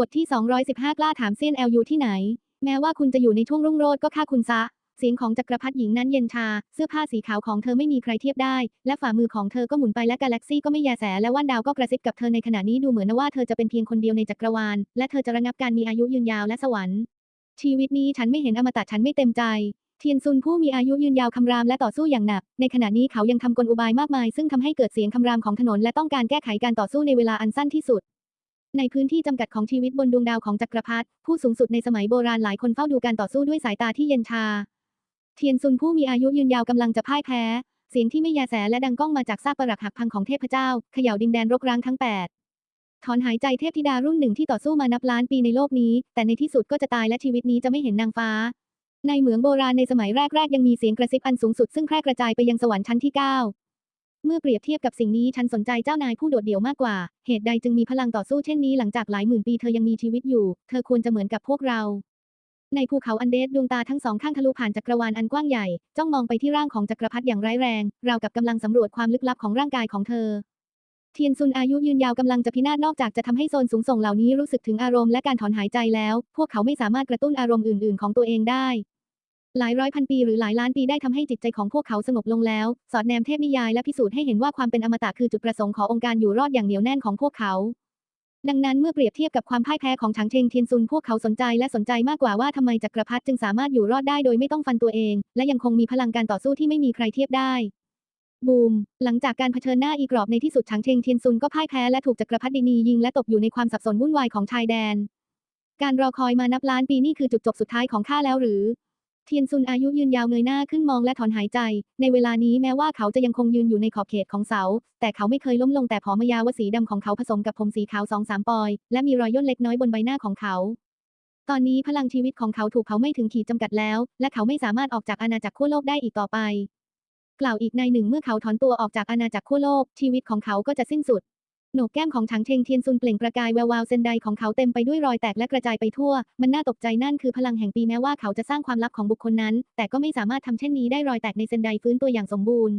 บทที่ 215 กล้าถามเซียนแอลยูที่ไหน แม้ว่าคุณจะอยู่ในช่วงรุ่งโรจน์ก็ฆ่าคุณซะ เสียงของจักรพรรดิหญิงนั้นเย็นชา เสื้อผ้าสีขาวของเธอไม่มีใครเทียบได้ และฝ่ามือของเธอก็หมุนไปและกาแล็กซี่ก็ไม่แยแส และว่านดาวก็กระซิบกับเธอในขณะนี้ดูเหมือนว่าเธอจะเป็นเพียงคนเดียวในจักรวาล และเธอจะระงับการมีอายุยืนยาวและสวรรค์ ชีวิตนี้ฉันไม่เห็นอมตะฉันไม่เต็มใจเทียนซุนผู้มีอายุยืนยาวคำรามและต่อสู้อย่างหนัก ในขณะนี้เขายังทำกลอุบายมากมาย ซึ่งทำให้เกิดเสียงคำรามของถนนและต้องการแก้ไขการต่อสู้ในเวลาอันสั้นที่สุด ในพื้นที่จำกัดของชีวิตบนดวงดาวของจักรพรรดิผู้สูงสุดในสมัยโบราณหลายคนเฝ้าดูการต่อสู้ด้วยสายตาที่เย็นชา เทียนซุนผู้มีอายุยืนยาวกำลังจะพ่ายแพ้ เสียงที่ไม่แยแสและดังก้องมาจากซากปรักหักพังของเทพเจ้าเขย่าดินแดนรกร้างทั้งแปดถอนหายใจเทพธิดารุ่นหนึ่งที่ต่อสู้มานับล้านปีในโลกนี้ แต่ในที่สุดก็จะตายและชีวิตนี้จะไม่เห็นนางฟ้า ในเหมืองโบราณในสมัยแรกๆยังมีเสียงกระซิบอันสูงสุดซึ่งแพร่กระจายไปยังสวรรค์ชั้นที่ 9 เมื่อเปรียบเทียบกับสิ่งนี้ฉันสนใจเจ้านายผู้โดดเดี่ยวมากกว่า เหตุใดจึงมีพลังต่อสู้เช่นนี้หลังจากหลายหมื่นปีเธอยังมีชีวิตอยู่ เธอควรจะเหมือนกับพวกเรา ในภูเขาอันเดสดวงตาทั้งสองข้างทะลุผ่านจักรวาลอันกว้างใหญ่ จ้องมองไปที่ร่างของจักรพรรดิอย่างร้ายแรง ราวกับกำลังสำรวจความลึกลับของร่างกายของเธอ เทียนซุนอายุยืนยาวกำลังจะพินาศนอกจากจะทำให้โซนสูงส่งเหล่านี้รู้สึกถึงอารมณ์และการถอนหายใจแล้ว พวกเขาไม่สามารถกระตุ้นอารมณ์อื่น ๆ ของตัวเองได้ หลายร้อยพันปีหรือหลายล้านปีได้ทำให้จิตใจของพวกเขาสงบลงแล้ว สอดแนมเทพนิยายและพิสูจน์ให้เห็นว่าความเป็นอมตะคือจุดประสงค์ขององค์การอยู่รอดอย่างเหนียวแน่นของพวกเขาดังนั้นเมื่อเปรียบเทียบกับความพ่ายแพ้ของฉางเชงเทียนซุนพวกเขาสนใจและสนใจมากกว่าว่าทำไมจักรพรรดิจึงสามารถอยู่รอดได้โดยไม่ต้องฟันตัวเอง และยังคงมีพลังการต่อสู้ที่ไม่มีใครเทียบได้ บูม หลังจากการเผชิญหน้าอีกรอบในที่สุดฉางเชงเทียนซุนก็พ่ายแพ้และถูกจักรพรรดินียิงและตกอยู่ในความสับสนวุ่นวายของชายแดน การรอคอยมานับล้านปีนี่คือจุดจบสุดท้ายของข้าแล้วหรือ เทียนซุนอายุยืนยาวเงยหน้าขึ้นมองและถอนหายใจ ในเวลานี้แม้ว่าเขาจะยังคงยืนอยู่ในขอบเขตของเสา แต่เขาไม่เคยล้มลงแต่ผอมยาวสีดำของเขาผสมกับผมสีขาวสองสามปอย และมีรอยย่นเล็กน้อยบนใบหน้าของเขา ตอนนี้พลังชีวิตของเขาถูกเผาไม่ถึงขีดจำกัดแล้ว และเขาไม่สามารถออกจากอาณาจักรขั้วโลกได้อีกต่อไป กล่าวอีกในหนึ่งเมื่อเขาถอนตัวออกจากอาณาจักรขั้วโลกชีวิตของเขาก็จะสิ้นสุด หนกแก้มของฉางเชงเทียนซุนเปล่งประกายแวววาวเซนไดของเขาเต็มไปด้วยรอยแตกและกระจายไปทั่ว มันน่าตกใจนั่นคือพลังแห่งปีแม้ว่าเขาจะสร้างความลับของบุคคลนั้น แต่ก็ไม่สามารถทำเช่นนี้ได้รอยแตกในเซนไดฟื้นตัวอย่างสมบูรณ์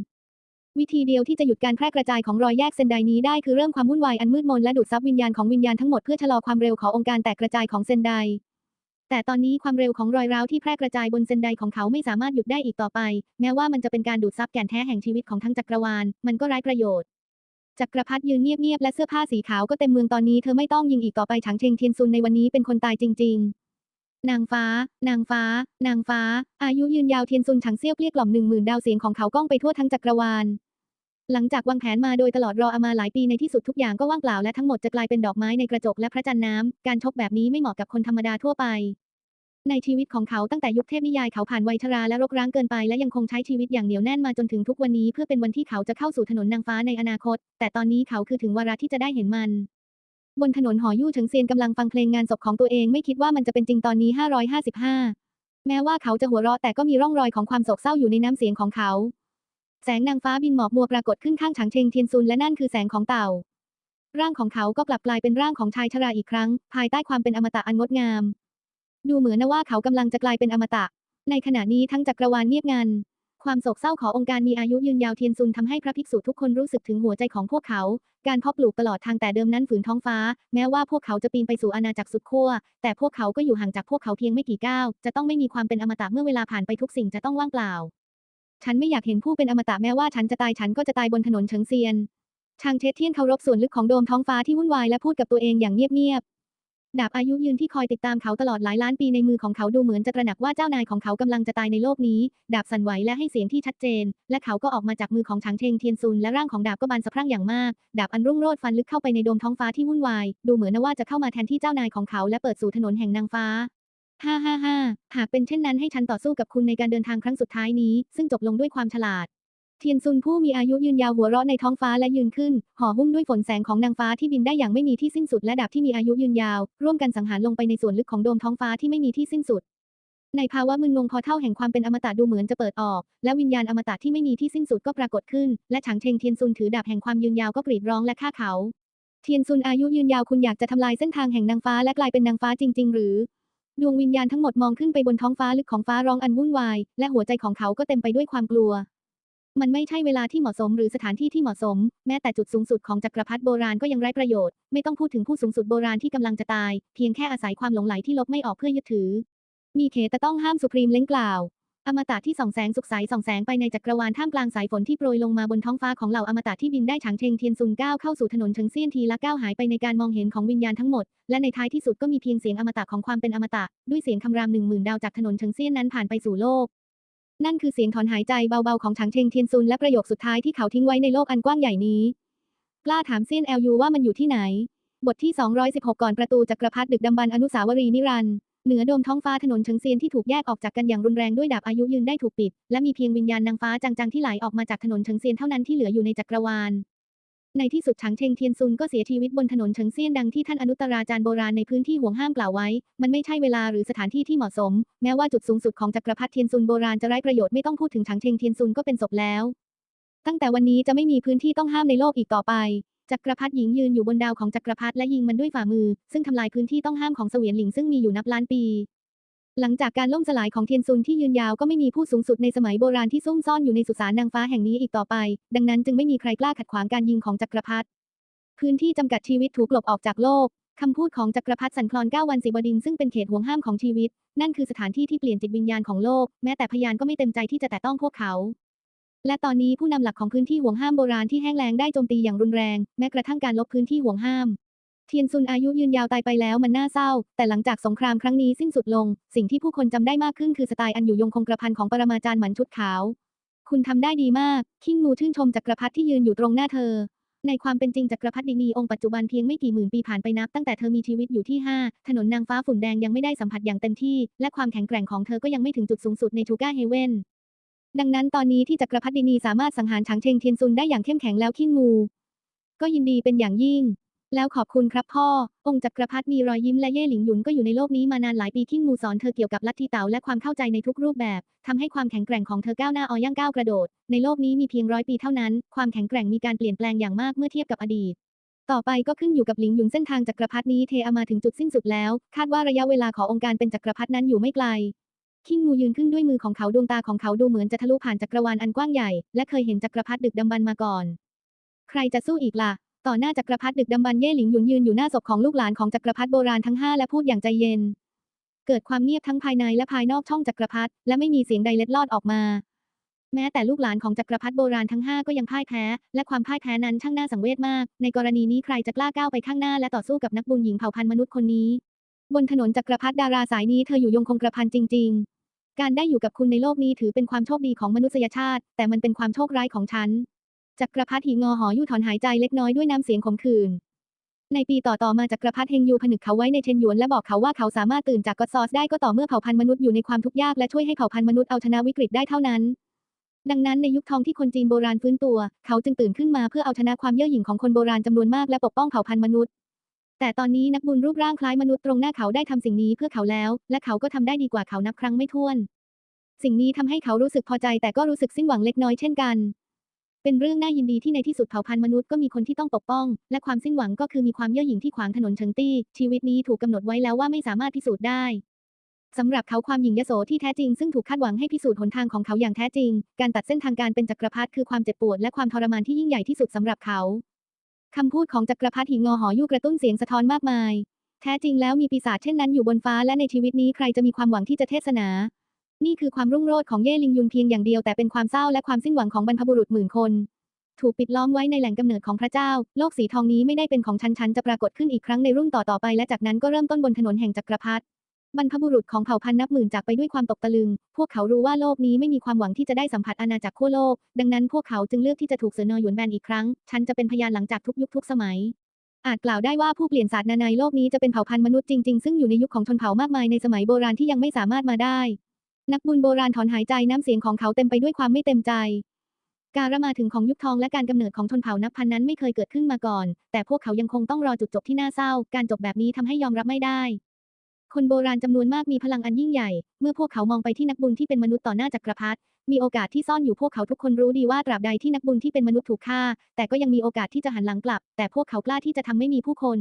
วิธีเดียวที่จะหยุดการแพร่กระจายของรอยแยกเซนไดนี้ได้คือเริ่มความวุ่นวายอันมืดมนและดูดซับวิญญาณของวิญญาณทั้งหมดเพื่อชะลอความเร็วขององค์การแตกกระจายของเซนได แต่ตอนนี้ความเร็วของรอยร้าวที่แพร่กระจายบนเซนไดของเขาไม่สามารถหยุดได้อีกต่อไป แม้ว่ามันจะเป็นการดูดซับแก่นแท้แห่งชีวิตของทั้งจักรวาล มันก็ไร้ประโยชน์ จักรพรรดิยืนเงียบๆและเสื้อผ้าสีขาวก็เต็มเมืองตอนนี้เธอไม่ต้องยิงอีกต่อไปฉางเชงเทียนซุนในวันนี้เป็นคนตายจริง ๆนางฟ้า นางฟ้า นางฟ้า อายุยืนยาวเทียนซุนฉางเซี่ยวเกลี้ยกล่อมหนึ่งหมื่นดาวเสียงของเขาก้องไปทั่วทั้งจักรวาล หลังจากวางแผนมาโดยตลอดรออามาหลายปีในที่สุดทุกอย่างก็ว่างเปล่าและทั้งหมดจะกลายเป็นดอกไม้ในกระจกและพระจันทร์น้ำ การชกแบบนี้ไม่เหมาะกับคนธรรมดาทั่วไป ในชีวิตของเขาตั้งแต่ยุคเทพนิยายเขาผ่านวัยชราและรกร้างเกินไปและยังคงใช้ชีวิตอย่างเหนียวแน่นมาจนถึงทุกวันนี้เพื่อเป็นวันที่เขาจะเข้าสู่ถนนนางฟ้าในอนาคต แต่ตอนนี้เขาคือถึงวาระที่จะได้เห็นมัน บนถนนหอยู่เฉิงเซียนกำลังฟังเพลงงานศพของตัวเองไม่คิดว่ามันจะเป็นจริงตอนนี้ 555 แม้ว่าเขาจะหัวเราะแต่ก็มีร่องรอยของความโศกเศร้าอยู่ในน้ำเสียงของเขา แสงนางฟ้าบินหมอกมัวปรากฏขึ้นข้างฉางเชงเทียนซุนและนั่นคือแสงของเต่า ร่างของเขาก็กลับกลายเป็นร่างของชายชราอีกครั้ง ภายใต้ความเป็นอมตะอันงดงาม ดูเหมือนนะว่าเขากำลังจะกลายเป็นอมตะ ในขณะนี้ทั้งจักรวาลเงียบงัน ความโศกเศร้าขององค์การมีอายุยืนยาวเทียนซุนทำให้พระภิกษุทุกคนรู้สึกถึงหัวใจของพวกเขา การเพาะปลูกตลอดทางแต่เดิมนั้นฝืนท้องฟ้า แม้ว่าพวกเขาจะปีนไปสู่อาณาจักรสุดขั้ว แต่พวกเขาก็อยู่ห่างจากพวกเขาเพียงไม่กี่ก้าว จะต้องไม่มีความเป็นอมตะเมื่อเวลาผ่านไปทุกสิ่งจะต้องว่างเปล่า ฉันไม่อยากเห็นผู้เป็นอมตะแม้ว่าฉันจะตายฉันก็จะตายบนถนนเฉิงเซียน ชางเชษเทียนเคารพส่วนลึกของโดมท้องฟ้าที่วุ่นวายและพูดกับตัวเองอย่างเงียบๆ ดาบอายุยืนที่คอยติดตามเขาตลอดหลายล้านปีในมือของเขาดูเหมือนจะตระหนักว่าเจ้านายของเขากำลังจะตายในโลกนี้ ดาบสั่นไหวและให้เสียงที่ชัดเจน และเขาก็ออกมาจากมือของฉางเชงเทียนซุนและร่างของดาบก็บานสะพรั่งอย่างมาก ดาบอันรุ่งโรจน์ฟันลึกเข้าไปในโดมท้องฟ้าที่วุ่นวาย ดูเหมือนนว่าจะเข้ามาแทนที่เจ้านายของเขาและเปิดสู่ถนนแห่งนางฟ้าฮ่าฮ่าฮ่าหากเป็นเช่นนั้นให้ฉันต่อสู้กับคุณในการเดินทางครั้งสุดท้ายนี้ ซึ่งจบลงด้วยความฉลาด เทียนซุนผู้มีอายุยืนยาวหัวเราะในท้องฟ้าและยืนขึ้น ห่อหุ้มด้วยฝนแสงของนางฟ้าที่บินได้อย่างไม่มีที่สิ้นสุดและดาบที่มีอายุยืนยาว ร่วมกันสังหารลงไปในส่วนลึกของโดมท้องฟ้าที่ไม่มีที่สิ้นสุด ในภาวะมึนงงพอเท่าแห่งความเป็นอมตะดูเหมือนจะเปิดออก และวิญญาณอมตะที่ไม่มีที่สิ้นสุดก็ปรากฏขึ้น และฉางเชงเทียนซุนถือดาบแห่งความยืนยาวก็กรีดร้องและฆ่าเขา เทียนซุนอายุยืนยาวคุณอยากจะทำลายเส้นทางแห่งนางฟ้าและกลายเป็นนางฟ้าจริง ๆ หรือดวงวิญญาณทั้งหมดมองขึ้นไปบนท้องฟ้าลึกของฟ้าร้องอันวุ่นวาย และหัวใจของเขาก็เต็มไปด้วยความกลัว มันไม่ใช่เวลาที่เหมาะสมหรือสถานที่ที่เหมาะสม แม้แต่จุดสูงสุดของจักรพรรดิโบราณก็ยังไร้ประโยชน์ ไม่ต้องพูดถึงผู้สูงสุดโบราณที่กำลังจะตาย เพียงแค่อาศัยความหลงไหลที่ลบไม่ออกเพื่อยึดถือ มีเขตต้องห้ามสุพรีมเล้งกล่าว อมตะที่ส่องแสงสุขใสส่องแสงไปในจักรวาลท่ามกลางสายฝนที่โปรยลงมาบนท้องฟ้าของเหล่าอมตะที่บินได้ฉางเชงเทียนซุนก้าวเข้าสู่ถนนเฉิงเซียนทีละก้าวหายไปในการมองเห็นของวิญญาณทั้งหมด และในท้ายที่สุดก็มีเพียงเสียงอมตะของความเป็นอมตะ ด้วยเสียงคำรามหนึ่งหมื่นดาวจากถนนเฉิงเซียนนั้นผ่านไปสู่โลก นั่นคือเสียงถอนหายใจเบาๆของฉังเชงเทียนซุนและประโยคสุดท้ายที่เขาทิ้งไว้ในโลกอันกว้างใหญ่นี้ กล้าถามเซียนแอลยูว่ามันอยู่ที่ไหน บทที่ 216 ก่อนประตูจักรพรรดิดึกดำบรรอนุสาวรีย์นิรันดร์เหนือโดมท้องฟ้าถนนเฉิงเซียนที่ถูกแยกออกจากกันอย่างรุนแรงด้วยดาบอายุยืนได้ถูกปิด และมีเพียงวิญญาณนางฟ้าจังๆที่ไหลออกมาจากถนนเฉิงเซียนเท่านั้นที่เหลืออยู่ในจักรวาล ในที่สุดฉางเชงเทียนซุนก็เสียชีวิตบนถนนเฉิงเซียนดังที่ท่านอนุตตราจารย์โบราณในพื้นที่ห่วงห้ามกล่าวไว้ มันไม่ใช่เวลาหรือสถานที่ที่เหมาะสม แม้ว่าจุดสูงสุดของจักรพรรดิเทียนซุนโบราณจะไร้ประโยชน์ไม่ต้องพูดถึงฉางเชงเทียนซุนก็เป็นศพแล้ว ตั้งแต่วันนี้จะไม่มีพื้นที่ต้องห้ามในโลกอีกต่อไป จักรพรรดิหญิงยืนอยู่บนดาวของจักรพรรดิและยิงมันด้วยฝ่ามือ ซึ่งทำลายพื้นที่ต้องห้ามของเสวียนหลิงซึ่งมีอยู่นับล้านปี หลังจากการล่มสลายของเทียนซุนที่ยืนยาวก็ไม่มีผู้สูงสุดในสมัยโบราณที่ซุ่มซ่อนอยู่ในสุสานนางฟ้าแห่งนี้อีกต่อไป ดังนั้นจึงไม่มีใครกล้าขัดขวางการยิงของจักรพรรดิพื้นที่จำกัดชีวิตถูกลบออกจากโลกคำพูดของจักรพรรดิสันคลอนเก้าวันสิบดินซึ่งเป็นเขตห่วงห้ามของชีวิต นั่นคือสถานที่ที่เปลี่ยนจิตวิญญาณของโลก แม้แต่พยานก็ไม่เต็มใจที่จะแตะต้องพวกเขา และตอนนี้ผู้นำหลักของพื้นที่ห่วงห้ามโบราณที่แห้งแล้งได้โจมตีอย่างรุนแรง แม้กระทั่งการลบพื้นที่ห่วงห้าม เทียนซุนอายุยืนยาวตายไปแล้วมันน่าเศร้า แต่หลังจากสงครามครั้งนี้สิ้นสุดลง สิ่งที่ผู้คนจำได้มากขึ้นคือสไตล์อันอยู่ยงคงกระพันของปรมาจารย์หมันชุดขาว คุณทำได้ดีมาก คิงมูชื่นชมจักรพรรดิที่ยืนอยู่ตรงหน้าเธอ ในความเป็นจริงจักรพรรดินีองค์ปัจจุบันเพียงไม่กี่หมื่นปีผ่านไปนับตั้งแต่เธอมีชีวิตอยู่ที่ 5 ถนนนางฟ้าฝุ่นแดงยังไม่ได้สัมผัสอย่างเต็มที่ และความแข็งแกร่งของเธอก็ยังไม่ถึงจุดสูงสุดในทูก้าเฮเว่นดังนั้นตอนนี้ที่จักรพรรดินีสามารถสังหารฉางเชงเทียนซุนได้อย่างเข้มแข็งแล้วคิงมูก็ยินดีเป็นอย่างยิ่ง แล้วขอบคุณครับพ่อ องค์จักรพรรดิมีรอยยิ้มและเย่หลิงหยุนก็อยู่ในโลกนี้มานานหลายปีคิงมูสอนเธอเกี่ยวกับลัทธิเต๋าและความเข้าใจในทุกรูปแบบทำให้ความแข็งแกร่งของเธอก้าวหน้าออย่างก้าวกระโดด ในโลกนี้มีเพียงร้อยปีเท่านั้น ความแข็งแกร่งมีการเปลี่ยนแปลงอย่างมากเมื่อเทียบกับอดีต ต่อไปก็ขึ้นอยู่กับหลิงหยุนเส้นทางจักรพรรดินี้เทอามาถึงจุดสิ้นสุดแล้ว คาดว่าระยะเวลาขององค์การเป็นจักรพรรดินั้นอยู่ไม่ไกลคิงมูยืนขึ้นด้วยมือของเขาดวงตาของเขาดูเหมือนจะทะลุผ่านจักรวาลอันกว้างใหญ่ และเคยเห็นจักรพรรดิดึกดำบรรมาก่อน ใครจะสู้อีกล่ะ ต่อหน้าจักรพรรดิดึกดำบรรเย่หลิงหยุนยืนอยู่หน้าศพของลูกหลานของจักรพรรดิโบราณทั้งห้าและพูดอย่างใจเย็น เกิดความเงียบทั้งภายในและภายนอกช่องจักรพรรดิและไม่มีเสียงใดเล็ดลอดออกมา แม้แต่ลูกหลานของจักรพรรดิโบราณทั้งห้าก็ยังพ่ายแพ้ และความพ่ายแพ้นั้นช่างน่าสังเวชมาก ในกรณีนี้ใครจะกล้าก้าวไปข้างหน้าและต่อสู้กับนักบุญหญิงเผ่าพันธุ์มนุษย์คนนี้ บนถนนจักรพรรดิดาราสายนี้เธออยู่ยงคงกระพันจริง ๆ การได้อยู่กับคุณในโลกนี้ถือเป็นความโชคดีของมนุษยชาติ แต่มันเป็นความโชคร้ายของฉัน จักรพรรดิหิงอหอยู่ถอนหายใจเล็กน้อยด้วยน้ำเสียงขมขื่นในปีต่อๆมาจักรพรรดิเฮงยูผนึกเขาไว้ในเชนหยวนและบอกเขาว่าเขาสามารถตื่นจากก็อดซอสได้ก็ต่อเมื่อเผ่าพันธุ์มนุษย์อยู่ในความทุกข์ยากและช่วยให้เผ่าพันธุ์มนุษย์เอาชนะวิกฤตได้เท่านั้น ดังนั้นในยุคทองที่คนจีนโบราณฟื้นตัว เขาจึงตื่นขึ้นมาเพื่อเอาชนะความเย่อหยิ่งของคนโบราณจำนวนมากและปกป้องเผ่าพันธุ์มนุษย์ แต่ตอนนี้นักบุญรูปร่างคล้ายมนุษย์ตรงหน้าเขาได้ทำสิ่งนี้เพื่อเขาแล้ว และเขาก็ทำได้ดีกว่าเขานับครั้งไม่ถ้วน สิ่งนี้ทำให้เขารู้สึกพอใจแต่ก็รู้สึกสิ้นหวังเล็กน้อยเช่นกัน เป็นเรื่องน่ายินดีที่ในที่สุดเผ่าพันธุ์มนุษย์ก็มีคนที่ต้องปกป้อง และความสิ้นหวังก็คือมีความเย่อหยิ่งที่ขวางถนนเฉิงตี้ ชีวิตนี้ถูกกำหนดไว้แล้วว่าไม่สามารถพิสูจน์ได้สำหรับเขาความหยิ่งยโสที่แท้จริงซึ่งถูกคาดหวังให้พิสูจน์หนทางของเขาอย่างแท้จริง การตัดเส้นทางการเป็นจักรพรรดิคือความเจ็บปวดและความทรมานที่ยิ่งใหญ่ที่สุดสำหรับเขาคำพูดของจักรพรรดิหิงงอหอยู่กระตุ้นเสียงสะท้อนมากมาย แท้จริงแล้วมีปีศาจเช่นนั้นอยู่บนฟ้าและในชีวิตนี้ใครจะมีความหวังที่จะเทศนา นี่คือความรุ่งโรจน์ของเย่ลิงยุนเพียงอย่างเดียวแต่เป็นความเศร้าและความสิ้นหวังของบรรพบุรุษหมื่นคน ถูกปิดล้อมไว้ในแหล่งกำเนิดของพระเจ้า โลกสีทองนี้ไม่ได้เป็นของฉันฉันจะปรากฏขึ้นอีกครั้งในรุ่นต่อๆไปและจากนั้นก็เริ่มต้นบนถนนแห่งจักรพรรดิบรรพบุรุษของเผ่าพันธุ์นับหมื่นจากไปด้วยความตกตะลึง พวกเขารู้ว่าโลกนี้ไม่มีความหวังที่จะได้สัมผัสอาณาจักรขั้วโลก ดังนั้นพวกเขาจึงเลือกที่จะถูกเสือนอหยวนแบนอีกครั้ง ฉันจะเป็นพยานหลังจากทุกยุคทุกสมัย อาจกล่าวได้ว่าผู้เปลี่ยนศาสตร์นาในโลกนี้จะเป็นเผ่าพันธุ์มนุษย์จริงๆ ซึ่งอยู่ในยุคของชนเผ่ามากมายในสมัยโบราณที่ยังไม่สามารถมาได้ นักบุญโบราณถอนหายใจน้ำเสียงของเขาเต็มไปด้วยความไม่เต็มใจ การมาถึงของยุคทองและการกำเนิดของชนเผ่านับพันนั้นไม่เคยเกิดขึ้นมาก่อน แต่พวกเขายังคงต้องรอจุดจบที่น่าเศร้า การจบแบบนี้ทำให้ยอมรับไม่ได้ คนโบราณจำนวนมากมีพลังอันยิ่งใหญ่ เมื่อพวกเขามองไปที่นักบุญที่เป็นมนุษย์ต่อหน้าจักรพรรดิมีโอกาสที่ซ่อนอยู่พวกเขาทุกคนรู้ดีว่าตราบใดที่นักบุญที่เป็นมนุษย์ถูกฆ่า แต่ก็ยังมีโอกาสที่จะหันหลังกลับ แต่พวกเขากล้าที่จะทำไม่มีผู้คน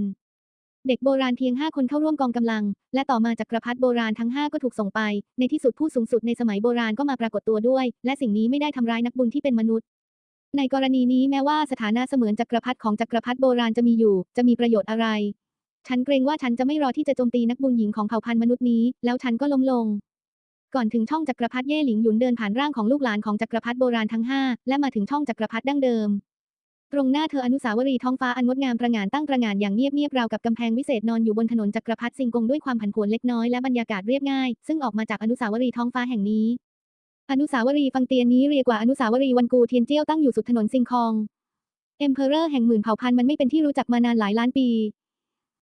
เด็กโบราณเพียง 5 คนเข้าร่วมกองกำลัง และต่อมาจักกรพรรดิโบราณทั้ง 5 ก็ถูกส่งไป ในที่สุดผู้สูงสุดในสมัยโบราณก็มาปรากฏตัวด้วย และสิ่งนี้ไม่ได้ทำร้ายนักบุญที่เป็นมนุษย์ ในกรณีนี้แม้ว่าสถานะเสมือนจักรพรรดิของจักรพรรดิโบราณจะมีอยู่ จะมีประโยชน์อะไร ฉันเกรงว่าฉันจะไม่รอที่จะโจมตีนักบุญหญิงของเผ่าพันธุ์มนุษย์นี้ แล้วฉันก็ล้มลง ก่อนถึงช่องจักรพรรดิเย่หลิงหยุนเดินผ่านร่างของลูกหลานของจักรพรรดิโบราณทั้งห้าและมาถึงช่องจักรพรรดิดั้งเดิม ตรงหน้าเธออนุสาวรีย์ท้องฟ้าอันงดงามประงานตั้งประงานอย่างเงียบๆราวกับกำแพงวิเศษนอนอยู่บนถนนจักรพรรดิซิงกงด้วยความผันผวนเล็กน้อยและบรรยากาศเรียบง่าย ซึ่งออกมาจากอนุสาวรีย์ท้องฟ้าแห่งนี้ อนุสาวรีย์ฟังเตียนนี้เรียกว่าอนุสาวรีย์วันกูเทียนเจี้ยวตั้งอยู่สุดถนนซิงคองเอ็มเพอเรอร์แห่งหมื่นเผ่าพันธุ์มันไม่เป็นที่รู้จักมานานหลายล้านปี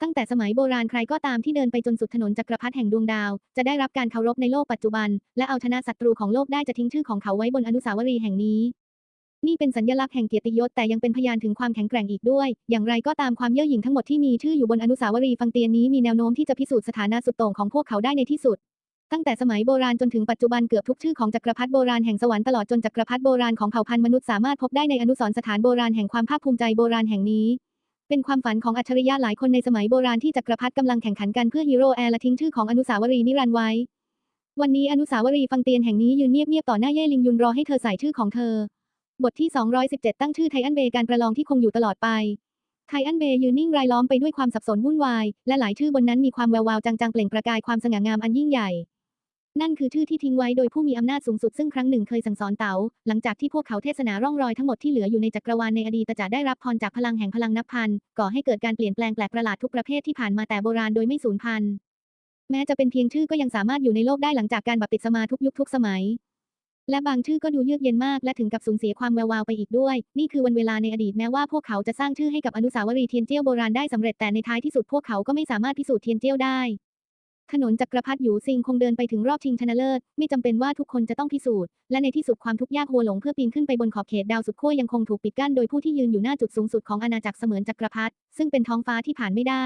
ตั้งแต่สมัยโบราณใครก็ตามที่เดินไปจนสุดถนนจักรพรรดิแห่งดวงดาว จะได้รับการเคารพในโลกปัจจุบัน และเอาชนะศัตรูของโลกได้จะทิ้งชื่อของเขาไว้บนอนุสาวรีย์แห่งนี้ นี่เป็นสัญลักษณ์แห่งเกียรติยศแต่ยังเป็นพยานถึงความแข็งแกร่งอีกด้วย อย่างไรก็ตามความเย่อหยิ่งทั้งหมดที่มีชื่ออยู่บนอนุสาวรีย์ฟังเตียนนี้มีแนวโน้มที่จะพิสูจน์สถานะสุดโต่งของพวกเขาได้ในที่สุด ตั้งแต่สมัยโบราณจนถึงปัจจุบันเกือบทุกชื่อของจักรพรรดิโบราณแห่งสวรรค์ตลอดจนจักรพรรดิโบราณของเผ่าพันธุ์มนุษย์สามารถพบได้ในอนุสรณ์สถานโบราณแห่งความภาคภูมิใจโบราณแห่งนี้เป็นความฝันของอัจฉริยะหลายคนในสมัยโบราณที่จักรพรรดิกำลังแข่งขันกันเพื่อฮีโร่แอร์และทิ้งชื่อของอนุสาวรีย์นิรันดร์ไว้ วันนี้อนุสาวรีย์ฟังเตียนแห่งนี้ยืนเงียบๆต่อหน้าเย่ลิงยุนรอให้เธอใส่ชื่อของเธอ บทที่ 217 ตั้งชื่อไทอันเบย์การประลองที่คงอยู่ตลอดไป ไทอันเบย์ยืนนิ่งรายล้อมไปด้วยความสับสนวุ่นวาย และหลายชื่อบนนั้นมีความแวววาวจางๆ เปล่งประกายความสง่างามอันยิ่งใหญ่ นั่นคือชื่อที่ทิ้งไว้โดยผู้มีอำนาจสูงสุดซึ่งครั้งหนึ่งเคยสั่งสอนเต๋าหลังจากที่พวกเขาเทศนาร่องรอยทั้งหมดที่เหลืออยู่ในจักรวาลในอดีตจะได้รับพรจากพลังแห่งพลังนับพันก่อให้เกิดการเปลี่ยนแปลงแปลกประหลาดทุกประเภทที่ผ่านมาแต่โบราณโดยไม่สูญพันธุ์แม้จะเป็นเพียงชื่อก็ยังสามารถอยู่ในโลกได้หลังจากการบัพติศมาทุกยุคทุกสมัย และบางชื่อก็ดูเยือกเย็นมากและถึงกับสูญเสียความแวววาวไปอีกด้วย นี่คือวันเวลาในอดีตแม้ว่าพวกเขาจะสร้างชื่อให้กับอนุสาวรีย์เทียนเจี้ยวโบราณได้สำเร็จแต่ในท้ายที่สุดพวกเขาก็ไม่สามารถพิสูจน์เทียนเจี้ยวได้ ถนนจักรพรรดิหยูซิงคงเดินไปถึงรอบชิงชนะเลิศ ไม่จำเป็นว่าทุกคนจะต้องพิสูจน์ และในที่สุดความทุกข์ยากหัวหลงเพื่อปีนขึ้นไปบนขอบเขตดาวสุดขั้วยังคงถูกปิดกั้นโดยผู้ที่ยืนอยู่หน้าจุดสูงสุดของอาณาจักรเสมือนจักรพรรดิซึ่งเป็นท้องฟ้าที่ผ่านไม่ได้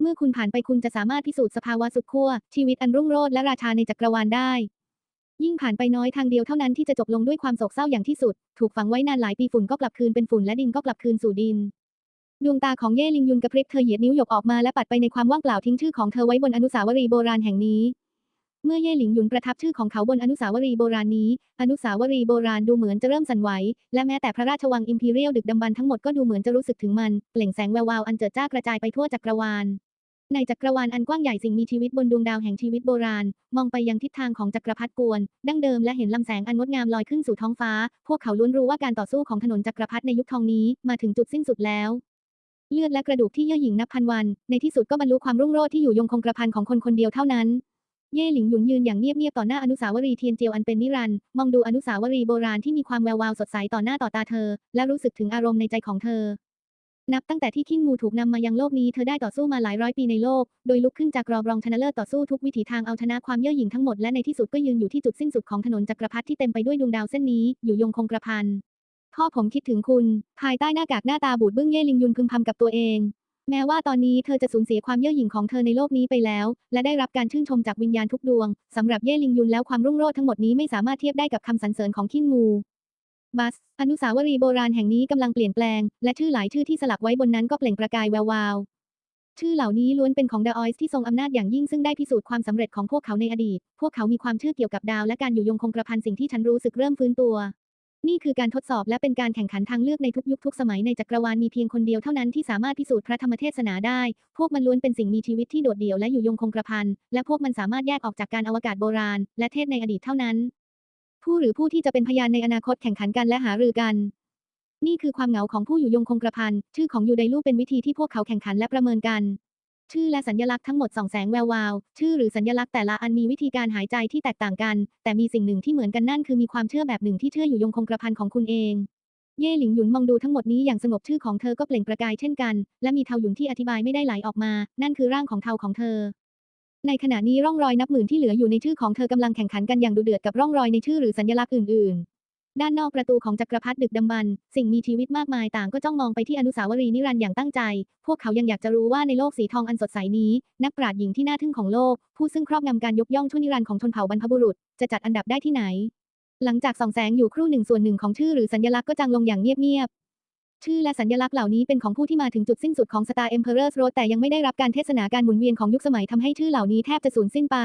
เมื่อคุณผ่านไปคุณจะสามารถพิสูจน์สภาวะสุดขั้วชีวิตอันรุ่งโรจน์และราชาในจักรวาลได้ ยิ่งผ่านไปน้อยทางเดียวเท่านั้นที่จะจบลงด้วยความโศกเศร้าอย่างที่สุด ถูกฝังไว้นานหลายปีฝุ่นก็กลับคืนเป็นฝุ่นและดินก็กลับคืนสู่ดิน ดวงตาของเย่ลิงยุนกระพริบเธอเหยียดนิ้วหยกออกมาและปัดไปในความว่างเปล่าทิ้งชื่อของเธอไว้บนอนุสาวรีย์โบราณแห่งนี้ เมื่อเย่หลิงหยุนประทับชื่อของเขาบนอนุสาวรีย์โบราณนี้ อนุสาวรีย์โบราณดูเหมือนจะเริ่มสั่นไหว และแม้แต่พระราชวังอิมพีเรียลดึกดำบรรทั้งหมดก็ดูเหมือนจะรู้สึกถึงมัน เปล่งแสงแวววาวอันเจิดจ้ากระจายไปทั่วจักรวาล ในจักรวาลอันกว้างใหญ่สิ่งมีชีวิตบนดวงดาวแห่งชีวิตโบราณ มองไปยังทิศทางของจักรพรรดิกวน ดั้งเดิมและเห็นลำแสงอันงดงามลอยขึ้นสู่ท้องฟ้า พวกเขาล้วนรู้ว่าการต่อสู้ของถนนจักรพรรดิในยุคทองนี้มาถึงจุดสิ้นสุดแล้ว เลือดและกระดูกที่เย่อหยิ่งนับพันวัน ในที่สุดก็บรรลุความรุ่งโรจน์ที่อยู่ยงคงกระพันของคนคนเดียวเท่านั้นเย่หลิงหยุนยืนอย่างเงียบๆต่อหน้าอนุสาวรีย์เทียนเจียวอันเป็นนิรันด์มองดูอนุสาวรีย์โบราณที่มีความแวววาวสดใสต่อหน้าต่อตาเธอ และรู้สึกถึงอารมณ์ในใจของเธอ นับตั้งแต่ที่คิงมูถูกนำมายังโลกนี้เธอได้ต่อสู้มาหลายร้อยปีในโลก โดยลุกขึ้นจากรอบรองชนะเลิศต่อสู้ทุกวิถีทางเอาชนะความเย่อหยิ่งทั้งหมดและในที่สุดก็ยืนอยู่ที่จุดสิ้นสุดของถนนจักรพรรดิที่เต็มไปด้วยดวงดาวเส้นนี้อยู่ยงคงกระพันพ่อผมคิดถึงคุณ ภายใต้หน้ากากหน้าตาบูดบึ้งเย่ลิงยุนพึมพำกับตัวเอง แม้ว่าตอนนี้เธอจะสูญเสียความเย่อหยิ่งของเธอในโลกนี้ไปแล้ว และได้รับการชื่นชมจากวิญญาณทุกดวงสำหรับเย่ลิงยุนแล้วความรุ่งโรจน์ทั้งหมดนี้ไม่สามารถเทียบได้กับคำสรรเสริญของขิ้นงู บัส อนุสาวรีย์โบราณแห่งนี้กำลังเปลี่ยนแปลง และชื่อหลายชื่อที่สลักไว้บนนั้นก็เปล่งประกายแวววาว ชื่อเหล่านี้ล้วนเป็นของดาออยส์ที่ทรงอำนาจอย่างยิ่งซึ่งได้พิสูจน์ความสำเร็จของพวกเขาในอดีต พวกเขามีความเชื่อเกี่ยวกับดาวและการอยู่ยงคงกระพันสิ่งที่ฉันรู้สึกเริ่มฟื้นตัว นี่คือการทดสอบและเป็นการแข่งขันทางเลือกในทุกยุคทุกสมัยในจักรวาลมีเพียงคนเดียวเท่านั้นที่สามารถพิสูจน์พระธรรมเทศนาได้ พวกมันล้วนเป็นสิ่งมีชีวิตที่โดดเดี่ยวและอยู่ยงคงกระพันและพวกมันสามารถแยกออกจากการอวกาศโบราณ และเทศในอดีตเท่านั้น ผู้หรือผู้ที่จะเป็นพยานในอนาคตแข่งขันกันและหารือกัน นี่คือความเหงาของผู้อยู่ยงคงกระพันชื่อของยูไดลูเป็นวิธีที่พวกเขาแข่งขันและประเมินกัน ชื่อและสัญลักษณ์ทั้งหมดส่องแสงแวววาว ชื่อหรือสัญลักษณ์แต่ละอันมีวิธีการหายใจที่แตกต่างกัน แต่มีสิ่งหนึ่งที่เหมือนกันนั่นคือมีความเชื่อแบบหนึ่งที่เชื่ออยู่ยงคงกระพันของคุณเองเย่หลิงหยุนมองดูทั้งหมดนี้อย่างสงบชื่อของเธอก็เปล่งประกายเช่นกัน และมีเทาหยุนที่อธิบายไม่ได้ไหลออกมา นั่นคือร่างของเทาของเธอ ในขณะนี้ร่องรอยนับหมื่นที่เหลืออยู่ในชื่อของเธอกำลังแข่งขันกันอย่างดุเดือดกับร่องรอยในชื่อหรือสัญลักษณ์อื่น ๆ ด้านนอกประตูของจักรพรรดิดึกดำบรรพ์สิ่งมีชีวิตมากมายต่างก็จ้องมองไปที่อนุสาวรีย์นิรันดร์อย่างตั้งใจ พวกเขายังอยากจะรู้ว่าในโลกสีทองอันสดใสนี้ นักปราชญ์หญิงที่น่าทึ่งของโลก ผู้ซึ่งครอบงำการยกย่องชั่วนิรันดร์ของชนเผ่าบรรพบุรุษจะจัดอันดับได้ที่ไหน หลังจากส่องแสงอยู่ครู่หนึ่งส่วนหนึ่งของชื่อหรือสัญลักษณ์ก็จางลงอย่างเงียบ ชื่อและสัญลักษณ์เหล่านี้เป็นของผู้ที่มาถึงจุดสิ้นสุดของ Star Emperor's Road แต่ยังไม่ได้รับการเทศนาการหมุนเวียนของยุคสมัยทำให้ชื่อเหล่านี้แทบจะสูญสิ้นไป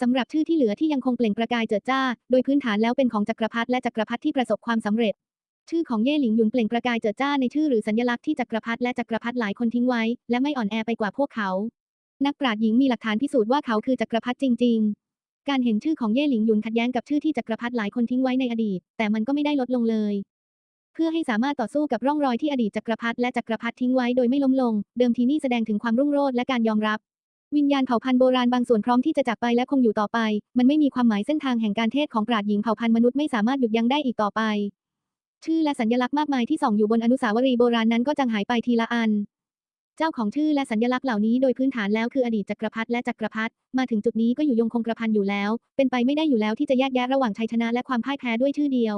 สำหรับชื่อที่เหลือที่ยังคงเปล่งประกายเจิดจ้า โดยพื้นฐานแล้วเป็นของจักรพรรดิและจักรพรรดิที่ประสบความสำเร็จ ชื่อของเย่หลิงหยุนเปล่งประกายเจิดจ้าในชื่อหรือสัญลักษณ์ที่จักรพรรดิและจักรพรรดิหลายคนทิ้งไว้ และไม่อ่อนแอไปกว่าพวกเขา นักปราชญ์หญิงมีหลักฐานพิสูจน์ว่าเขาคือจักรพรรดิจริง ๆ การเห็นชื่อของเย่หลิงหยุนขัดแย้งกับชื่อที่จักรพรรดิหลายคนทิ้งไว้ในอดีต แต่มันก็ไม่ได้ลดลงเลย เพื่อให้สามารถต่อสู้กับร่องรอยที่อดีตจักรพรรดิและจักรพรรดิทิ้งไว้โดยไม่ล้มลง เดิมทีนี่แสดงถึงความรุ่งโรจน์และการยอมรับ วิญญาณเผ่าพันธุ์โบราณบางส่วนพร้อมที่จะจากไปและคงอยู่ต่อไป มันไม่มีความหมายเส้นทางแห่งการเทศของปราชญ์หญิงเผ่าพันธุ์มนุษย์ไม่สามารถหยุดยั้งได้อีกต่อไป ชื่อและสัญลักษณ์มากมายที่ส่องอยู่บนอนุสาวรีย์โบราณนั้นก็จางหายไปทีละอันเจ้าของชื่อและสัญลักษณ์เหล่านี้โดยพื้นฐานแล้วคืออดีตจักรพรรดิและจักรพรรดิมาถึงจุดนี้ก็อยู่ยงคงกระพันอยู่แล้ว เป็นไปไม่ได้อยู่แล้วที่จะแยกแยะระหว่างชัยชนะและความพ่ายแพ้ด้วยชื่อเดียว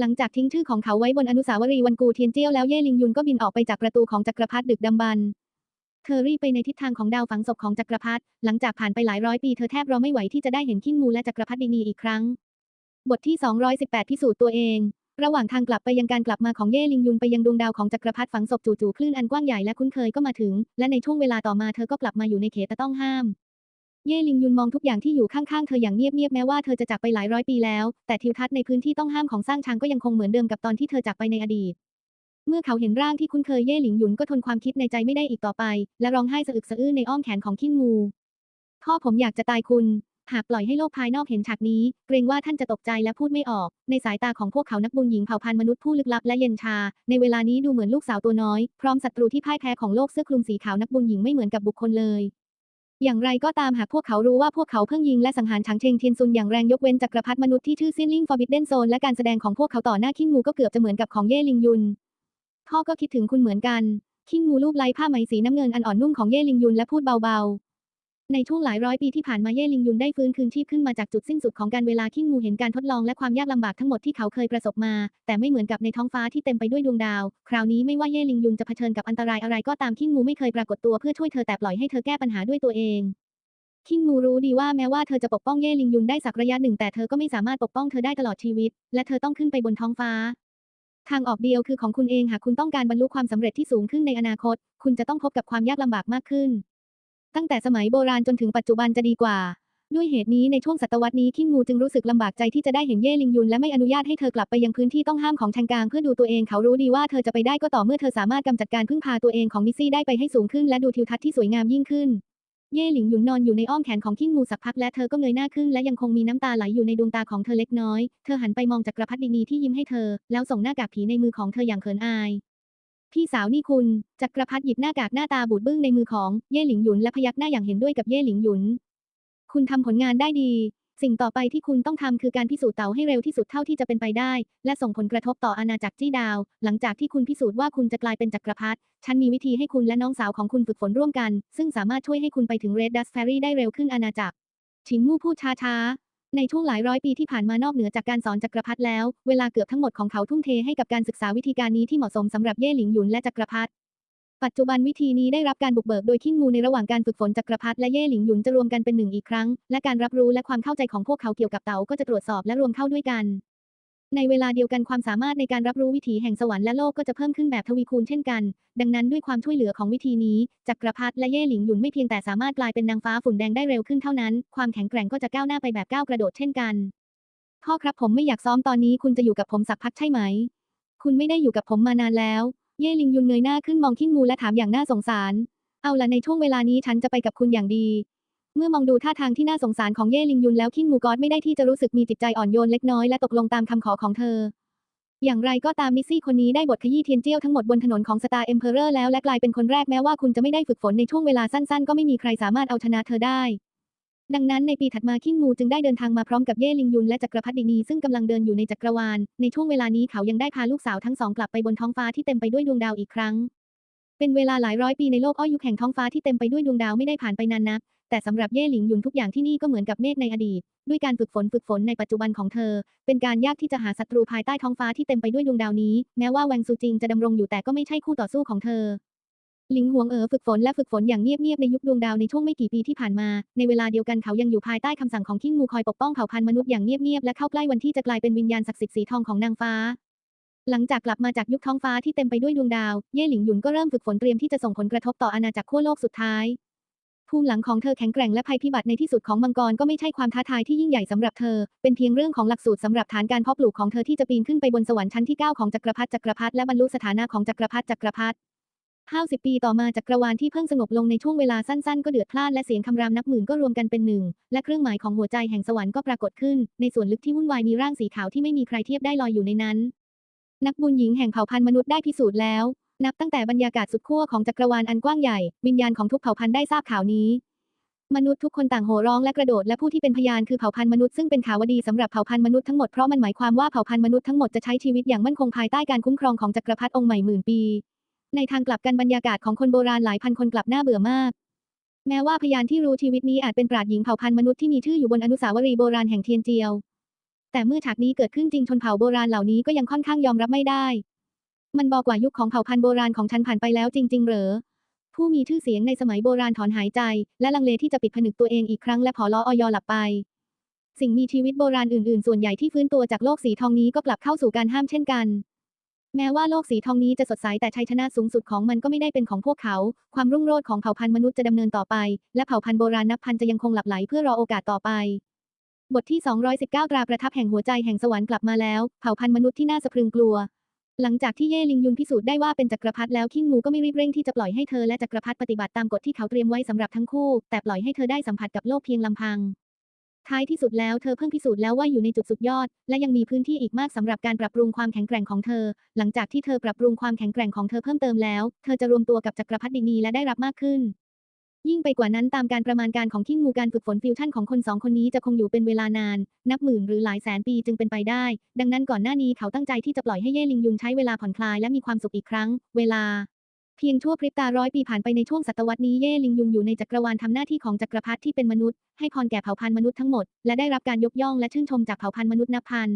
หลังจากทิ้งชื่อของเขาไว้บนอนุสาวรีย์วันกูเทียนเจี้ยวแล้วเย่ลิงยุนก็บินออกไปจากประตูของจักรพรรดิดึกดำบรรพ์เธอรีบไปในทิศทางของดาวฝังศพของจักรพรรดิหลังจากผ่านไปหลายร้อยปีเธอแทบรอไม่ไหวที่จะได้เห็นขิ้นมูและจักรพรรดินีอีกครั้ง บทที่ 218 พิสูจน์ตัวเอง ระหว่างทางกลับไปยังการกลับมาของเย่ลิงยุนไปยังดวงดาวของจักรพรรดิฝังศพจู่ๆคลื่นอันกว้างใหญ่และคุ้นเคยก็มาถึง และในช่วงเวลาต่อมาเธอก็กลับมาอยู่ในเขตต้องห้าม เย่ลิงยุนมองทุกอย่างที่อยู่ข้างๆ เธออย่างเงียบๆ แม้ว่าเธอจะจากไปหลายร้อยปีแล้ว แต่ทิวทัศน์ในพื้นที่ต้องห้ามของสร้างช้างก็ยังคงเหมือนเดิมกับตอนที่เธอจากไปในอดีต เมื่อเขาเห็นร่างที่คุ้นเคยเย่หลิงหยุนก็ทนความคิดในใจไม่ได้อีกต่อไป และร้องไห้สะอึกสะอื้นในอ้อมแขนของขิ้นงูพ่อผมอยากจะตายคุณ หากปล่อยให้โลกภายนอกเห็นฉากนี้ เกรงว่าท่านจะตกใจและพูดไม่ออก ในสายตาของพวกเขานักบุญหญิงเผ่าพันธุ์มนุษย์ผู้ลึกลับและเย็นชา ในเวลานี้ดูเหมือนลูกสาวตัวน้อย พร้อมศัตรูที่พ่ายแพ้ของโลกเสื้อคลุมสีขาวนักบุญหญิงไม่เหมือนกับบุคคลเลย อย่างไรก็ตามหากพวกเขารู้ว่าพวกเขาเพิ่งยิงและสังหารฉางเชงเทียนซุนอย่างแรงยกเว้นจักรพรรดิมนุษย์ที่ชื่อซินลิงฟอร์บิดเดนโซนและการแสดงของพวกเขาต่อหน้าขิ้งูก็เกือบจะเหมือนกับของเย่ลิงยุนพ่อก็คิดถึงคุณเหมือนกันขิ้งูรูปไล้ผ้าไหมสีน้ำเงินอันอ่อนนุ่มของเย่ลิงยุนและพูดเบาๆ ในช่วงหลายร้อยปีที่ผ่านมาเย่ลิงยุนได้ฟื้นคืนชีพขึ้นมาจากจุดสิ้นสุดของการเวลาขิ้นงูเห็นการทดลองและความยากลำบากทั้งหมดที่เขาเคยประสบมา แต่ไม่เหมือนกับในท้องฟ้าที่เต็มไปด้วยดวงดาว คราวนี้ไม่ว่าเย่ลิงยุนจะเผชิญกับอันตรายอะไรก็ตามขิ้นงูไม่เคยปรากฏตัวเพื่อช่วยเธอแต่ปล่อยให้เธอแก้ปัญหาด้วยตัวเองคิงงูรู้ดีว่าแม้ว่าเธอจะปกป้องเย่ลิงยุนได้สักระยะหนึ่งแต่เธอก็ไม่สามารถปกป้องเธอได้ตลอดชีวิต และเธอต้องขึ้นไปบนท้องฟ้า ทางออกเดียวคือของคุณเองหากคุณต้องการบรรลุความสำเร็จที่สูงขึ้นในอนาคต คุณจะต้องพบกับความยากลำบากมากขึ้น ตั้งแต่สมัยโบราณจนถึงปัจจุบันจะดีกว่า ด้วยเหตุนี้ในช่วงศตวรรษนี้คิงงูจึงรู้สึกลำบากใจที่จะได้เห็นเย่ลิงยุนและไม่อนุญาตให้เธอกลับไปยังพื้นที่ต้องห้ามของชังกางเพื่อดูตัวเองเขารู้ดีว่าเธอจะไปได้ก็ต่อเมื่อเธอสามารถกำจัดการพึ่งพาตัวเองของมิซซี่ได้ไปให้สูงขึ้นและดูทิวทัศน์ที่สวยงามยิ่งขึ้นเย่หลิงหยุนนอนอยู่ในอ้อมแขนของขิ้นงูสักพักและเธอก็เงยหน้าขึ้นและยังคงมีน้ำตาไหลอยู่ในดวงตาของเธอเล็กน้อย เธอหันไปมองจักรพรรดินีที่ยิ้มให้เธอ แล้วส่งหน้ากากผีในมือของเธออย่างเขินอาย พี่สาวนี่คุณ จักรพรรดิหยิบหน้ากากหน้าตาบูดบึ้งในมือของเย่หลิงหยุนและพยักหน้าอย่างเห็นด้วยกับเย่หลิงหยุน คุณทำผลงานได้ดี สิ่งต่อไปที่คุณต้องทำคือการพิสูจน์เต่าให้เร็วที่สุดเท่าที่จะเป็นไปได้ และส่งผลกระทบต่ออาณาจักรจี้ดาว หลังจากที่คุณพิสูจน์ว่าคุณจะกลายเป็นจักรพรรดิฉันมีวิธีให้คุณและน้องสาวของคุณฝึกฝนร่วมกัน ซึ่งสามารถช่วยให้คุณไปถึงเรดดัสแฟรี่ได้เร็วขึ้นอาณาจักรชินมู่พูดช้าๆ ในช่วงหลายร้อยปีที่ผ่านมานอกเหนือจากการสอนจักรพรรดิแล้ว เวลาเกือบทั้งหมดของเขาทุ่มเทให้กับการศึกษาวิธีการนี้ที่เหมาะสมสำหรับเย่หลิงหยุนและจักรพรรดิปัจจุบันวิธีนี้ได้รับการบุกเบิกโดยขิ้งูในระหว่างการฝึกฝนจักรพรรดิและเย่หลิงหยุนจะรวมกันเป็นหนึ่งอีกครั้ง และการรับรู้และความเข้าใจของพวกเขาเกี่ยวกับเต๋าก็จะตรวจสอบและรวมเข้าด้วยกัน ในเวลาเดียวกันความสามารถในการรับรู้วิถีแห่งสวรรค์และโลกก็จะเพิ่มขึ้นแบบทวีคูณเช่นกัน ดังนั้นด้วยความช่วยเหลือของวิธีนี้ จักรพรรดิและเย่หลิงหยุนไม่เพียงแต่สามารถกลายเป็นนางฟ้าฝุ่นแดงได้เร็วขึ้นเท่านั้น ความแข็งแกร่งก็จะก้าวหน้าไปแบบก้าวกระโดดเช่นกัน พ่อครับผมไม่อยากซ้อมตอนนี้คุณจะอยู่กับผมสักพักใช่ไหม คุณไม่ได้อยู่กับผมมานานแล้ว เย่หลิงหยุนเงยหน้าขึ้นมองขิ้นงูและถามอย่างน่าสงสาร เอาละในช่วงเวลานี้ฉันจะไปกับคุณอย่างดี เมื่อมองดูท่าทางที่น่าสงสารของเย่หลิงยุนแล้วขิ้นงูกอดไม่ได้ที่จะรู้สึกมีจิตใจอ่อนโยนเล็กน้อยและตกลงตามคำขอของเธอ อย่างไรก็ตามมิซี่คนนี้ได้บทขยี้เทียนเจี้ยวทั้งหมดบนถนนของสตาร์เอ็มเพอเรอร์แล้วและกลายเป็นคนแรกแม้ว่าคุณจะไม่ได้ฝึกฝนในช่วงเวลาสั้นๆ ก็ไม่มีใครสามารถเอาชนะเธอได้ ดังนั้นในปีถัดมาขิ้นงูจึงได้เดินทางมาพร้อมกับเย่ลิงยุนและจักรพรรดินีซึ่งกำลังเดินอยู่ในจักรวาล ในช่วงเวลานี้เขายังได้พาลูกสาวทั้งสองกลับไปบนท้องฟ้าที่เต็มไปด้วยดวงดาวอีกครั้ง เป็นเวลาหลายร้อยปีในโลกอ้อยุคแห่งท้องฟ้าที่เต็มไปด้วยดวงดาวไม่ได้ผ่านไปนานนัก แต่สำหรับเย่หลิงหยุนทุกอย่างที่นี่ก็เหมือนกับเมฆในอดีต ด้วยการฝึกฝนฝึกฝนในปัจจุบันของเธอ เป็นการยากที่จะหาศัตรูภายใต้ท้องฟ้าที่เต็มไปด้วยดวงดาวนี้ แม้ว่าแวงซูจิงจะดำรงอยู่แต่ก็ไม่ใช่คู่ต่อสู้ของเธอหลิงหวงเอ๋อฝึกฝนและฝึกฝนอย่างเงียบๆในยุคดวงดาวในช่วงไม่กี่ปีที่ผ่านมา ในเวลาเดียวกันเขายังอยู่ภายใต้คำสั่งของขิ้งมูคอยปกป้องเผ่าพันธุ์มนุษย์อย่างเงียบๆและเข้าใกล้วันที่จะกลายเป็นวิญญาณศักดิ์สิทธิ์สีทองของนางฟ้า หลังจากกลับมาจากยุคท้องฟ้าที่เต็มไปด้วยดวงดาว เย่หลิงหยุนก็เริ่มฝึกฝนเตรียมที่จะส่งผลกระทบต่ออาณาจักรขั้วโลกสุดท้าย ภูมิหลังของเธอแข็งแกร่งและภัยพิบัติในที่สุดของมังกรก็ไม่ใช่ความท้าทายที่ยิ่งใหญ่สำหรับเธอ เป็นเพียงเรื่องของหลักสูตรสำหรับฐานการเพาะปลูกของเธอที่จะปีนขึ้นไปบนสวรรค์ชั้นที่ 9 ของจักรพรรดิจักรพรรดิและบรรลุสถานะของจักรพรรดิจักรพรรดิ50 ปีต่อมาจักรวาลที่เพิ่งสงบลงในช่วงเวลาสั้นๆ ก็เดือดพล่านและเสียงคำรามนับหมื่นก็รวมกันเป็นหนึ่ง และเครื่องหมายของหัวใจแห่งสวรรค์ก็ปรากฏขึ้น ในส่วนลึกที่วุ่นวายมีร่างสีขาวที่ไม่มีใครเทียบได้ลอยอยู่ในนั้น นักบุญหญิงแห่งเผ่าพันธุ์มนุษย์ได้พิสูจน์แล้ว นับตั้งแต่บรรยากาศสุดขั้วของจักรวาลอันกว้างใหญ่ วิญญาณของทุกเผ่าพันธุ์ได้ทราบข่าวนี้ มนุษย์ทุกคนต่างโห่ร้องและกระโดดและผู้ที่เป็นพยานคือเผ่าพันธุ์มนุษย์ซึ่งเป็นข่าวดีสำหรับเผ่าพันธุ์มนุษย์ทั้งหมดเพราะมันหมายความว่าเผ่าพันธุ์มนุษย์ทั้งหมดจะใช้ชีวิตอย่างมั่นคงภายใต้การคุ้มครองของจักรพรรดิองค์ใหม่หมื่นปี ในทางกลับกันบรรยากาศของคนโบราณหลายพันคนกลับน่าเบื่อมากแม้ว่าพยานที่รู้ชีวิตนี้อาจเป็นปราชญ์หญิงเผ่าพันธุ์มนุษย์ที่มีชื่ออยู่บนอนุสาวรีย์โบราณแห่งเทียนเจียว แต่เมื่อฉากนี้เกิดขึ้นจริงชนเผ่าโบราณเหล่านี้ก็ยังค่อนข้างยอมรับไม่ได้ มันบอกว่ายุคของเผ่าพันธุ์โบราณของฉันผ่านไปแล้วจริง ๆ เหรอ ผู้มีชื่อเสียงในสมัยโบราณถอนหายใจ และลังเลที่จะปิดผนึกตัวเองอีกครั้งและพอล้ออยหลับไป สิ่งมีชีวิตโบราณอื่นๆ ส่วนใหญ่ที่ฟื้นตัวจากโลกสีทองนี้ก็กลับเข้าสู่การห้ามเช่นกัน แม้ว่าโลกสีทองนี้จะสดใสแต่ชัยชนะสูงสุดของมันก็ไม่ได้เป็นของพวกเขา ความรุ่งโรจน์ของเผ่าพันธุ์มนุษย์จะดำเนินต่อไป และเผ่าพันธุ์โบราณนับพันจะยังคงหลับไหลเพื่อรอโอกาสต่อไปบทที่ 219 ตราประทับแห่งหัวใจแห่งสวรรค์กลับมาแล้ว เผ่าพันธุ์มนุษย์ที่น่าสะพรึงกลัว หลังจากที่เย่ลิงยุนพิสูจน์ได้ว่าเป็นจักรพรรดิแล้วคิงมูก็ไม่รีบเร่งที่จะปล่อยให้เธอและจักรพรรดิปฏิบัติตามกฎที่เขาเตรียมไว้สำหรับทั้งคู่ แต่ปล่อยให้เธอได้สัมผัสกับโลกเพียงลำพัง ท้ายที่สุดแล้วเธอเพิ่งพิสูจน์แล้วว่าอยู่ในจุดสุดยอด และยังมีพื้นที่อีกมากสำหรับการปรับปรุงความแข็งแกร่งของเธอ หลังจากที่เธอปรับปรุงความแข็งแกร่งของเธอเพิ่มเติมแล้ว เธอจะรวมตัวกับจักรพรรดินีและได้รับมากขึ้น ยิ่งไปกว่านั้นตามการประมาณการของคิงมูการฝึกฝนฟิวชั่นของคนสองคนนี้จะคงอยู่เป็นเวลานาน นับหมื่นหรือหลายแสนปีจึงเป็นไปได้ ดังนั้นก่อนหน้านี้เขาตั้งใจที่จะปล่อยให้เย่ลิงยุนใช้เวลาผ่อนคลายและมีความสุขอีกครั้ง เวลา เพียงชั่วพริบตาร้อยปีผ่านไปในช่วงศตวรรษนี้เย่ลิงยุนอยู่ในจักรวาลทำหน้าที่ของจักรพรรดิที่เป็นมนุษย์ให้พรแก่เผ่าพันธุ์มนุษย์ทั้งหมดและได้รับการยกย่องและชื่นชมจากเผ่าพันธุ์มนุษย์นับพัน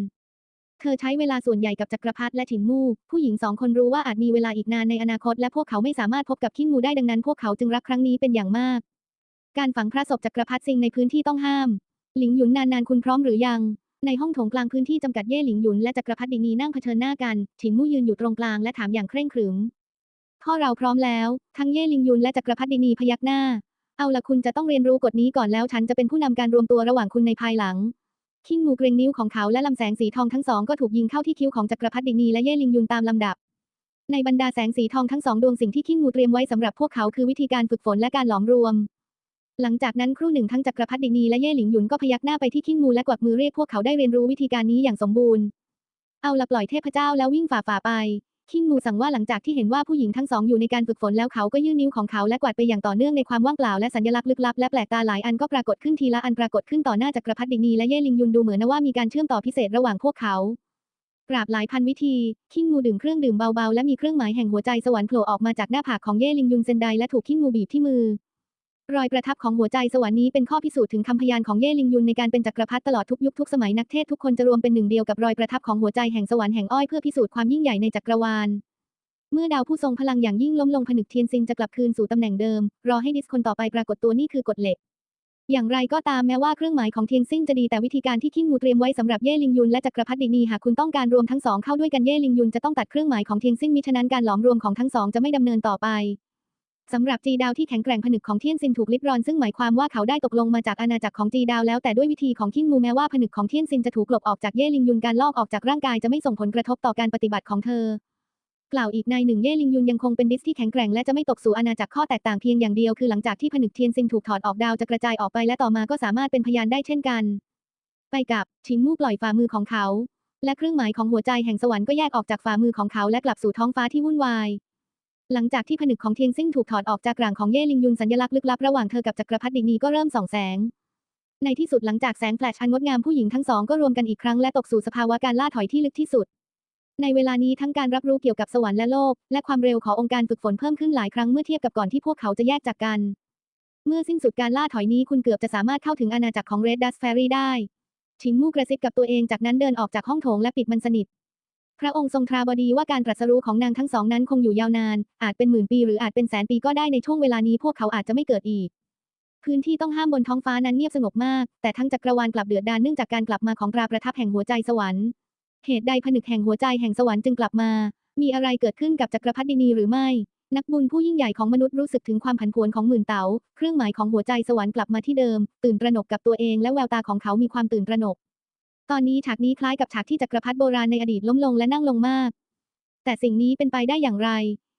เธอใช้เวลาส่วนใหญ่กับจักรพรรดิและถินมู่ ผู้หญิงสองคนรู้ว่าอาจมีเวลาอีกนานในอนาคต และพวกเขาไม่สามารถพบกับคิงมูได้ดังนั้น พวกเขาจึงรักครั้งนี้เป็นอย่างมาก การฝังพระศพจักรพรรดิซิงในพื้นที่ต้องห้าม หลิงหยุนนานๆคุณพร้อมหรือยัง ในห้องโถงกลางพื้นที่จำกัดเย่หลิงหยุนและจักรพรรดินีนั่งเผชิญหน้ากันถินมู่ยืนอยู่ตรงกลางและถามอย่างเคร่งขรึมพ่อเราพร้อมแล้ว ทั้งเย่หลิงยุนและจักรพรรดินีพยักหน้า เอาละคุณจะต้องเรียนรู้กฎนี้ก่อนแล้วฉันจะเป็นผู้นำการรวมตัวระหว่างคุณในภายหลัง คิงมูเกรงนิ้วของเขาและลำแสงสีทองทั้งสองก็ถูกยิงเข้าที่คิ้วของจักรพรรดินีและเย่หลิงยุนตามลำดับ ในบรรดาแสงสีทองทั้งสองดวงสิ่งที่คิงมูเตรียมไว้สำหรับพวกเขาคือวิธีการฝึกฝนและการหลอมรวม หลังจากนั้นครู่หนึ่งทั้งจักรพรรดินีและเย่หลิงหยุนก็พยักหน้าไปที่คิงมูและกวักมือเรียกพวกเขาได้เรียนรู้วิธีการนี้อย่างสมบูรณ์ เอาละปล่อยเทพเจ้าแล้ววิ่งฝ่าฝ่าไป คิงมูสั่งว่าหลังจากที่เห็นว่าผู้หญิงทั้งสองอยู่ในการฝึกฝนแล้วเขาก็ยื่นนิ้วของเขาและกวาดไปอย่างต่อเนื่องในความว่างเปล่าและสัญลักษณ์ลึกลับและแปลกตาหลายอันก็ปรากฏขึ้นทีละอันปรากฏขึ้นต่อหน้าจักรพรรดินีและเย่ลิงยุนดูเหมือนว่ามีการเชื่อมต่อพิเศษระหว่างพวกเขากราบหลายพันวิธี คิงมูดื่มเครื่องดื่มเบาๆ และมีเครื่องหมายแห่งหัวใจสวรรค์โผล่ออกมาจากหน้าผากของเย่ลิงยุนเซนไดและถูกคิงมูบีบที่มือ รอยประทับของหัวใจสวรรค์นี้เป็นข้อพิสูจน์ถึงคำพยานของเย่ลิงยุนในการเป็นจักรพรรดิตลอดทุกยุคทุกสมัยนักเทศทุกคนจะรวมเป็นหนึ่งเดียวกับรอยประทับของหัวใจแห่งสวรรค์แห่งอ้อยเพื่อพิสูจน์ความยิ่งใหญ่ในจักรวาล เมื่อดาวผู้ทรงพลังอย่างยิ่งล้มลงผนึกเทียนซินจะกลับคืนสู่ตำแหน่งเดิม รอให้ดิสคนต่อไปปรากฏตัวนี่คือกฎเหล็ก อย่างไรก็ตามแม้ว่าเครื่องหมายของเทียนซินจะดีแต่วิธีการที่คิงมูเตรียมไว้สำหรับเย่ลิงยุนและจักรพรรดินีหากคุณต้องการรวมทั้งสองเข้าด้วยกันเย่ลิงยุนจะต้องตัดเครื่องหมายของเทียนซินมิฉะนั้นการหลอมรวมของทั้งสองจะไม่ดำเนินต่อไป สำหรับจีดาวที่แข็งแกร่งผนึกของเทียนซินถูกลิดรอนซึ่งหมายความว่าเขาได้ตกลงมาจากอาณาจักรของจีดาวแล้วแต่ด้วยวิธีของคิงมูแม้ว่าผนึกของเทียนซินจะถูกกลบออกจากเย่ลิงยุนการลอกออกจากร่างกายจะไม่ส่งผลกระทบต่อการปฏิบัติของเธอ กล่าวอีกในหนึ่งเย่ลิงยุนยังคงเป็นดิสที่แข็งแกร่งและจะไม่ตกสู่อาณาจักรข้อแตกต่างเพียงอย่างเดียวคือหลังจากที่ผนึกเทียนซินถูกถอดออกดาวจะกระจายออกไปและต่อมาก็สามารถเป็นพยานได้เช่นกัน ไปกับชินมู่ปล่อยฝ่ามือของเขา และเครื่องหมายของหัวใจแห่งสวรรค์ก็แยกออกจากฝ่ามือของเขาและกลับสู่ท้องฟ้าที่วุ่นวาย หลังจากที่ผนึกของเทียนซิ่งถูกถอดออกจากร่างของเย่ลิงยุนสัญลักษณ์ลึกลับระหว่างเธอกับจักรพรรดินีก็เริ่มส่องแสง ในที่สุดหลังจากแสงแฟลชอันงดงามผู้หญิงทั้งสองก็รวมกันอีกครั้งและตกสู่สภาวะการล่าถอยที่ลึกที่สุด ในเวลานี้ทั้งการรับรู้เกี่ยวกับสวรรค์และโลก และความเร็วขององค์การฝึกฝนเพิ่มขึ้นหลายครั้งเมื่อเทียบกับก่อนที่พวกเขาจะแยกจากกัน เมื่อสิ้นสุดการล่าถอยนี้คุณเกือบจะสามารถเข้าถึงอาณาจักรของเรดดัสแฟรี่ได้ชิงมู่กระซิบกับตัวเองจากนั้นเดินออกจากห้องโถงและปิดมันสนิท พระองค์ทรงตราบดีว่าการตรัสรู้ของนางทั้งสองนั้นคงอยู่ยาวนาน อาจเป็นหมื่นปีหรืออาจเป็นแสนปีก็ได้ในช่วงเวลานี้พวกเขาอาจจะไม่เกิดอีก พื้นที่ต้องห้ามบนท้องฟ้านั้นเงียบสงบมาก แต่ทั้งจักรวาลกลับเดือดดาลเนื่องจากการกลับมาของตราประทับแห่งหัวใจสวรรค์ เหตุใดผนึกแห่งหัวใจแห่งสวรรค์จึงกลับมา มีอะไรเกิดขึ้นกับจักรพรรดินีหรือไม่ นักบุญผู้ยิ่งใหญ่ของมนุษย์รู้สึกถึงความผันผวนของหมื่นเต๋า เครื่องหมายของหัวใจสวรรค์กลับมาที่เดิม ตื่นตระหนกกับตัวเองและแววตาของเขามีความตื่นตระหนก ตอนนี้ฉากนี้คล้ายกับฉากที่จักรพรรดิโบราณในอดีตล้มลงและนั่งลงมาก แต่สิ่งนี้เป็นไปได้อย่างไร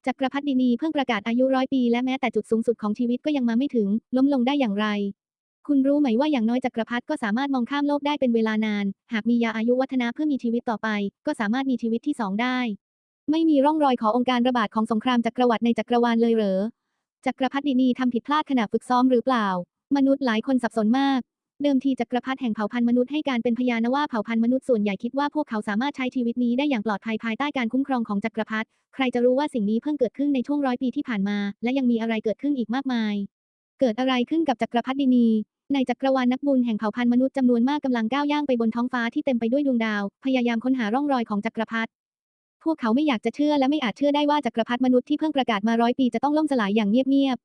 จักรพรรดินีเพิ่งประกาศอายุร้อยปีและแม้แต่จุดสูงสุดของชีวิตก็ยังมาไม่ถึง ล้มลงได้อย่างไร คุณรู้ไหมว่าอย่างน้อยจักรพรรดิก็สามารถมองข้ามโลกได้เป็นเวลานาน หากมียาอายุวัฒนะเพื่อมีชีวิตต่อไป ก็สามารถมีชีวิตที่สองได้ ไม่มีร่องรอยขององค์การระบาดของสงครามจักรวรรดิในจักรวาลเลยเหรอ จักรพรรดินีทำผิดพลาดขณะฝึกซ้อมหรือเปล่า มนุษย์หลายคนสับสนมาก เดิมทีจักรพรรดิแห่งเผ่าพันธุ์มนุษย์ให้การเป็นพยานว่าเผ่าพันธุ์มนุษย์ส่วนใหญ่คิดว่าพวกเขาสามารถใช้ชีวิตนี้ได้อย่างปลอดภัยภายใต้การคุ้มครองของจักรพรรดิใครจะรู้ว่าสิ่งนี้เพิ่งเกิดขึ้นในช่วงร้อยปีที่ผ่านมา และยังมีอะไรเกิดขึ้นอีกมากมาย เกิดอะไรขึ้นกับจักรพรรดินีในจักรวาลนักบุญแห่งเผ่าพันธุ์มนุษย์จำนวนมากกำลังก้าวย่างไปบนท้องฟ้าที่เต็มไปด้วยดวงดาว พยายามค้นหาร่องรอยของจักรพรรดิพวกเขาไม่อยากจะเชื่อและไม่อาจเชื่อได้ว่าจักรพรรดิมนุษย์ที่เพิ่งประกาศมาร้อยปีจะต้องล่มสลายอย่างเงียบ